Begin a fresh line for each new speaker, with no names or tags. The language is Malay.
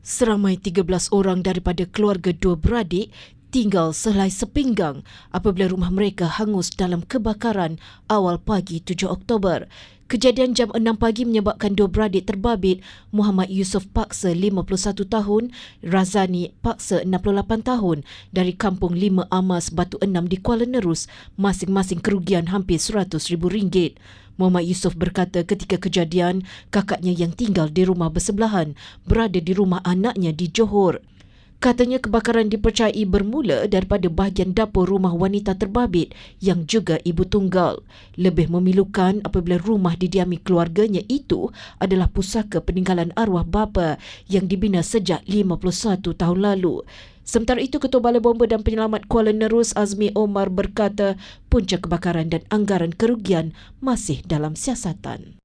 Seramai 13 orang daripada keluarga dua beradik tinggal sehelai sepinggang apabila rumah mereka hangus dalam kebakaran awal pagi 7 Oktober. Kejadian jam 6 pagi menyebabkan dua beradik terbabit Muhammad Yusof Paksa 51 tahun, Razani Paksa 68 tahun dari kampung Lima Amas Batu Enam di Kuala Nerus masing-masing kerugian hampir RM100,000. Muhammad Yusof berkata ketika kejadian, kakaknya yang tinggal di rumah bersebelahan berada di rumah anaknya di Johor. Katanya kebakaran dipercayai bermula daripada bahagian dapur rumah wanita terbabit yang juga ibu tunggal. Lebih memilukan apabila rumah didiami keluarganya itu adalah pusaka peninggalan arwah bapa yang dibina sejak 51 tahun lalu. Sementara itu, Ketua Balai Bomba dan Penyelamat Kuala Nerus Azmi Omar berkata punca kebakaran dan anggaran kerugian masih dalam siasatan.